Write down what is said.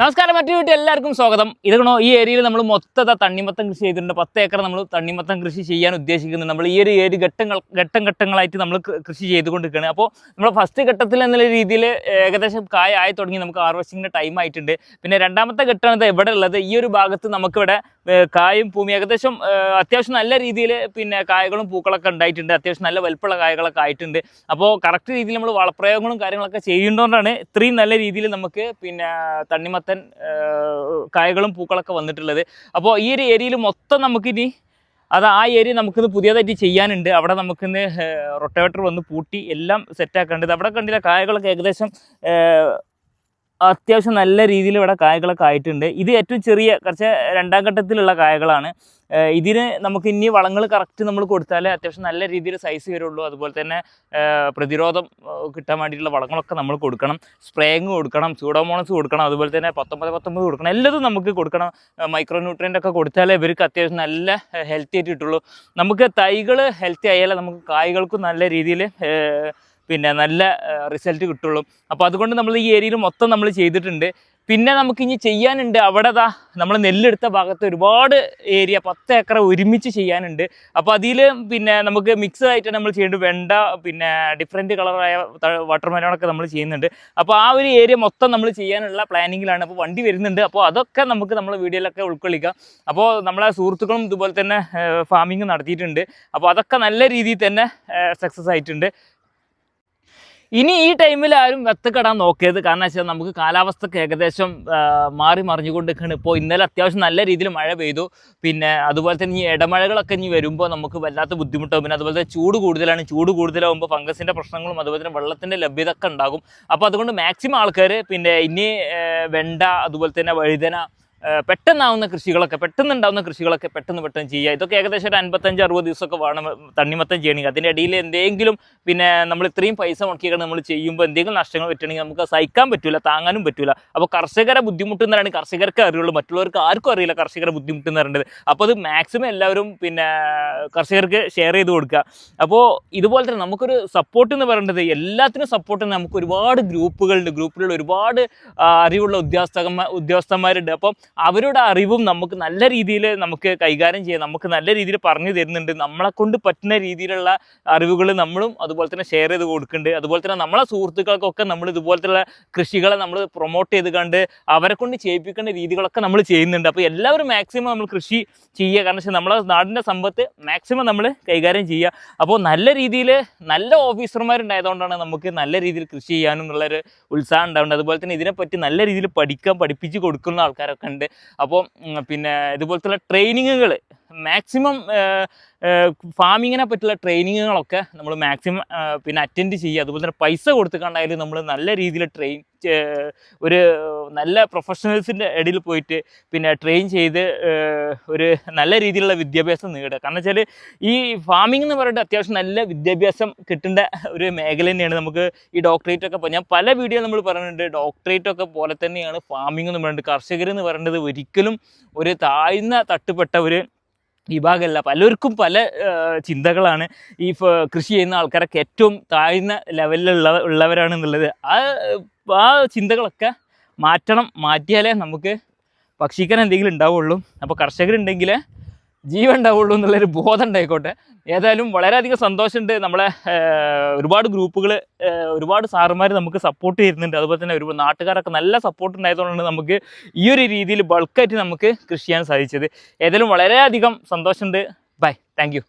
നമസ്കാരം മറ്റു വീട്ടിൽ എല്ലാവർക്കും സ്വാഗതം. ഇതണോ ഈ ഏരിയയിൽ നമ്മൾ മൊത്തത്തെ തണ്ണിമത്തം കൃഷി ചെയ്തിട്ടുണ്ട്. പത്ത് ഏക്കർ നമ്മൾ തണ്ണിമത്തം കൃഷി ചെയ്യാൻ ഉദ്ദേശിക്കുന്നുണ്ട്. നമ്മൾ ഈ ഒരു ഏരി ഘട്ടങ്ങൾ ഘട്ടം ഘട്ടങ്ങളായിട്ട് നമ്മൾ കൃഷി ചെയ്തുകൊണ്ടിരിക്കുകയാണ്. അപ്പോൾ നമ്മൾ ഫസ്റ്റ് ഘട്ടത്തിൽ എന്നുള്ള രീതിയിൽ ഏകദേശം കായ ആയി തുടങ്ങി. നമുക്ക് ഹാർവസ്റ്റിങ്ങിന്റെ ടൈം ആയിട്ടുണ്ട്. പിന്നെ രണ്ടാമത്തെ ഘട്ടമാണ് ഇവിടെ ഉള്ളത്. ഈ ഒരു ഭാഗത്ത് നമുക്കിവിടെ കായും ഭൂമി ഏകദേശം അത്യാവശ്യം നല്ല രീതിയിൽ പിന്നെ കായകളും പൂക്കളൊക്കെ ഉണ്ടായിട്ടുണ്ട്. അത്യാവശ്യം നല്ല വലുപ്പമുള്ള കായകളൊക്കെ ആയിട്ടുണ്ട്. അപ്പോൾ കറക്റ്റ് രീതിയിൽ നമ്മൾ വളപ്രയോഗങ്ങളും കാര്യങ്ങളൊക്കെ ചെയ്യുന്നതുകൊണ്ടാണ് ഇത്രയും നല്ല രീതിയിൽ നമുക്ക് പിന്നെ തണ്ണിമത്തൻ കായകളും പൂക്കളൊക്കെ വന്നിട്ടുള്ളത്. അപ്പോൾ ഈ ഒരു ഏരിയയിൽ മൊത്തം നമുക്കിനി അത് ആ ഏരിയ നമുക്കിന്ന് പുതിയതായിട്ട് ചെയ്യാനുണ്ട്. അവിടെ നമുക്കിന്ന് റൊട്ടേറ്റർ വന്ന് പൂട്ടി എല്ലാം സെറ്റാക്കേണ്ടത് അവിടെ കണ്ടില്ല കായകളൊക്കെ ഏകദേശം അത്യാവശ്യം നല്ല രീതിയിൽ ഇവിടെ കായകളൊക്കെ ആയിട്ടുണ്ട്. ഇത് ഏറ്റവും ചെറിയ കുറച്ച് രണ്ടാം ഘട്ടത്തിലുള്ള കായകളാണ്. ഇതിന് നമുക്ക് ഇനി വളങ്ങൾ കറക്റ്റ് നമ്മൾ കൊടുത്താലേ അത്യാവശ്യം നല്ല രീതിയിൽ സൈസ് വരുള്ളൂ. അതുപോലെ തന്നെ പ്രതിരോധം കിട്ടാൻ വേണ്ടിയിട്ടുള്ള വളങ്ങളൊക്കെ നമ്മൾ കൊടുക്കണം. സ്പ്രേയിങ് കൊടുക്കണം സൂഡോമോണസ് കൊടുക്കണം അതുപോലെ തന്നെ പത്തൊമ്പത് പത്തൊമ്പത് കൊടുക്കണം. എല്ലാതും നമുക്ക് കൊടുക്കണം. മൈക്രോ ന്യൂട്രിയന്റ് ഒക്കെ കൊടുത്താലേ ഇവർക്ക് അത്യാവശ്യം നല്ല ഹെൽത്തി ആയിട്ട് കിട്ടുള്ളൂ. നമുക്ക് തൈകൾ ഹെൽത്തി ആയാലേ നമുക്ക് കായ്കൾക്കും നല്ല രീതിയിൽ പിന്നെ നല്ല റിസൾട്ട് കിട്ടുള്ളൂ. അപ്പോൾ അതുകൊണ്ട് നമ്മൾ ഈ ഏരിയയിൽ മൊത്തം നമ്മൾ ചെയ്തിട്ടുണ്ട്. പിന്നെ നമുക്ക് ഇനി ചെയ്യാനുണ്ട് അവിടെ ദാ നമ്മൾ നെല്ലെടുത്ത ഭാഗത്ത് ഒരുപാട് ഏരിയ പത്ത് ഏക്കർ ഒരുമിച്ച് ചെയ്യാനുണ്ട്. അപ്പോൾ അതിൽ പിന്നെ നമുക്ക് മിക്സ് ആയിട്ട് നമ്മൾ ചെയ്യുന്നുണ്ട് വെണ്ട പിന്നെ ഡിഫറെന്റ് കളറായ വാട്ടർ മെലോണൊക്കെ നമ്മൾ ചെയ്യുന്നുണ്ട്. അപ്പോൾ ആ ഒരു ഏരിയ മൊത്തം നമ്മൾ ചെയ്യാനുള്ള പ്ലാനിങ്ങിലാണ് അപ്പോൾ വണ്ടി വരുന്നുണ്ട്. അപ്പോൾ അതൊക്കെ നമുക്ക് നമ്മൾ വീഡിയോയിലൊക്കെ ഉൾക്കൊള്ളിക്കാം. അപ്പോൾ നമ്മളെ സുഹൃത്തുക്കളും ഇതുപോലെ തന്നെ ഫാമിങ് നടത്തിയിട്ടുണ്ട്. അപ്പോൾ അതൊക്കെ നല്ല രീതിയിൽ തന്നെ സക്സസ് ആയിട്ടുണ്ട്. ഇനി ഈ ടൈമിൽ ആരും വെത്തക്കെടാൻ നോക്കിയത് കാരണം വെച്ചാൽ നമുക്ക് കാലാവസ്ഥക്ക് ഏകദേശം മാറി മറിഞ്ഞുകൊണ്ടിരിക്കുകയാണ്. ഇപ്പോൾ ഇന്നലെ അത്യാവശ്യം നല്ല രീതിയിൽ മഴ പെയ്തു. പിന്നെ അതുപോലെ തന്നെ ഈ ഇടമഴകളൊക്കെ ഇനി വരുമ്പോൾ നമുക്ക് വല്ലാത്ത ബുദ്ധിമുട്ടാകും പിന്നെ അതുപോലെ തന്നെ ചൂട് കൂടുതലാണ്. ചൂട് കൂടുതലാകുമ്പോൾ ഫംഗസിന്റെ പ്രശ്നങ്ങളും അതുപോലെ തന്നെ വെള്ളത്തിന്റെ ലഭ്യത ഒക്കെ ഉണ്ടാകും. അപ്പോൾ അതുകൊണ്ട് മാക്സിമം ആൾക്കാർ പിന്നെ ഇനി വെണ്ട അതുപോലെ തന്നെ വഴുതന പെട്ടെന്നാവുന്ന കൃഷികളൊക്കെ പെട്ടെന്ന് ഉണ്ടാവുന്ന കൃഷികളൊക്കെ പെട്ടെന്ന് പെട്ടെന്ന് ചെയ്യുക. ഇതൊക്കെ ഏകദേശം ഒരു അൻപത്തഞ്ച് അറുപത് ദിവസമൊക്കെ വേണം തണ്ണിമത്തം ചെയ്യണമെങ്കിൽ അതിന്റെ ഇടയിൽ എന്തെങ്കിലും പിന്നെ നമ്മൾ ഇത്രയും പൈസ മുടക്കിയൊക്കെ നമ്മൾ ചെയ്യുമ്പോൾ എന്തെങ്കിലും നഷ്ടങ്ങൾ പറ്റുകയാണെങ്കിൽ നമുക്ക് സഹിക്കാൻ പറ്റില്ല താങ്ങാനും പറ്റില്ല അപ്പോൾ കർഷകരെ ബുദ്ധിമുട്ടുന്നതാണ് കർഷകർക്ക് അറിയുള്ളൂ. മറ്റുള്ളവർക്ക് ആർക്കും അറിയില്ല കർഷകരെ ബുദ്ധിമുട്ടെന്ന് പറയുന്നത് അപ്പോൾ അത് മാക്സിമം എല്ലാവരും പിന്നെ കർഷകർക്ക് ഷെയർ ചെയ്ത് കൊടുക്കുക. അപ്പോൾ ഇതുപോലെ തന്നെ നമുക്കൊരു സപ്പോർട്ട് എന്ന് പറയേണ്ടത് എല്ലാത്തിനും സപ്പോർട്ട് നമുക്ക് ഒരുപാട് ഗ്രൂപ്പുകളുണ്ട്. ഗ്രൂപ്പിലുള്ള ഒരുപാട് അറിവുള്ള ഉദ്യോഗസ്ഥന്മാർ ഉദ്യോഗസ്ഥന്മാരുണ്ട്. അപ്പം അവരുടെ അറിവും നമുക്ക് നല്ല രീതിയിൽ നമുക്ക് കൈകാര്യം ചെയ്യാം. നമുക്ക് നല്ല രീതിയിൽ പറഞ്ഞു തരുന്നുണ്ട്. നമ്മളെ കൊണ്ട് പറ്റുന്ന രീതിയിലുള്ള അറിവുകൾ നമ്മളും അതുപോലെ തന്നെ ഷെയർ ചെയ്ത് കൊടുക്കുന്നുണ്ട്. അതുപോലെ തന്നെ നമ്മളെ സുഹൃത്തുക്കൾക്കൊക്കെ നമ്മൾ ഇതുപോലത്തെ കൃഷികളെ നമ്മൾ പ്രൊമോട്ട് ചെയ്ത് കണ്ട് അവരെ കൊണ്ട് ചെയ്യിപ്പിക്കേണ്ട രീതികളൊക്കെ നമ്മൾ ചെയ്യുന്നുണ്ട്. അപ്പോൾ എല്ലാവരും മാക്സിമം നമ്മൾ കൃഷി ചെയ്യുക. കാരണം വെച്ചാൽ നമ്മളെ നാടിന്റെ സമ്പത്ത് മാക്സിമം നമ്മൾ കൈകാര്യം ചെയ്യുക. അപ്പോൾ നല്ല രീതിയിൽ നല്ല ഓഫീസർമാരുണ്ടായതുകൊണ്ടാണ് നമുക്ക് നല്ല രീതിയിൽ കൃഷി ചെയ്യാനും എന്നുള്ളൊരു ഉത്സാഹം ഉണ്ടാവുന്നത്. അതുപോലെ തന്നെ ഇതിനെപ്പറ്റി നല്ല രീതിയിൽ പഠിക്കാൻ പഠിപ്പിച്ച് കൊടുക്കുന്ന ആൾക്കാരൊക്കെ ഉണ്ട്. അപ്പോൾ പിന്നെ ഇതുപോലത്തുള്ള ട്രെയിനിങ്ങുകൾ മാക്സിമം ഫാമിങ്ങിനെ പറ്റുള്ള ട്രെയിനിങ്ങുകളൊക്കെ നമ്മൾ മാക്സിമം പിന്നെ അറ്റൻഡ് ചെയ്യുക. അതുപോലെ തന്നെ പൈസ കൊടുത്തുകൊണ്ടായാലും നമ്മൾ നല്ല രീതിയിൽ ട്രെയിൻ ഒരു നല്ല പ്രൊഫഷണൽസിന്റെ ഇടയിൽ പോയിട്ട് പിന്നെ ട്രെയിൻ ചെയ്ത് ഒരു നല്ല രീതിയിലുള്ള വിദ്യാഭ്യാസം നേടുക. കാരണം വെച്ചാൽ ഈ ഫാമിംഗ് എന്ന് പറയുന്നത് അത്യാവശ്യം നല്ല വിദ്യാഭ്യാസം കിട്ടേണ്ട ഒരു മേഖല തന്നെയാണ് നമുക്ക് ഈ ഡോക്ടറേറ്റ് ഒക്കെ ഞാൻ പല വീഡിയോ നമ്മൾ പറയുന്നുണ്ട് ഡോക്ടറേറ്റ് ഒക്കെ പോലെ തന്നെയാണ് ഫാമിംഗ് എന്ന് പറയുന്നത് കർഷകർ എന്ന് പറയുന്നത് ഒരിക്കലും ഒരു താഴ്ന്ന തട്ടുപെട്ട ഒരു വിഭാഗമല്ല പലർക്കും പല ചിന്തകളാണ് ഈ കൃഷി ചെയ്യുന്ന ആൾക്കാരൊക്കെ ഏറ്റവും താഴ്ന്ന ലെവലിലുള്ള ഉള്ളവരാണെന്നുള്ളത്. ആ ആ ചിന്തകളൊക്കെ മാറ്റണം മാറ്റിയാലേ നമുക്ക് ഭക്ഷിക്കാൻ എന്തെങ്കിലും ഉണ്ടാവുള്ളൂ. അപ്പോൾ കർഷകരുണ്ടെങ്കിൽ ജീവൻ ഉണ്ടാവുള്ളൂ എന്നുള്ളൊരു ബോധം ഉണ്ടായിക്കോട്ടെ ഏതായാലും വളരെയധികം സന്തോഷമുണ്ട്. നമ്മളെ ഒരുപാട് ഗ്രൂപ്പുകൾ ഒരുപാട് സാറുമാർ നമുക്ക് സപ്പോർട്ട് ചെയ്യുന്നുണ്ട് അതുപോലെ തന്നെ ഒരുപാട് നാട്ടുകാരൊക്കെ നല്ല സപ്പോർട്ട് ഉണ്ടായതുകൊണ്ടാണ് നമുക്ക് ഈ ഒരു രീതിയിൽ ബൾക്കായിട്ട് നമുക്ക് കൃഷി ചെയ്യാൻ സാധിച്ചത്. ഏതായാലും വളരെയധികം സന്തോഷമുണ്ട്. Bye thank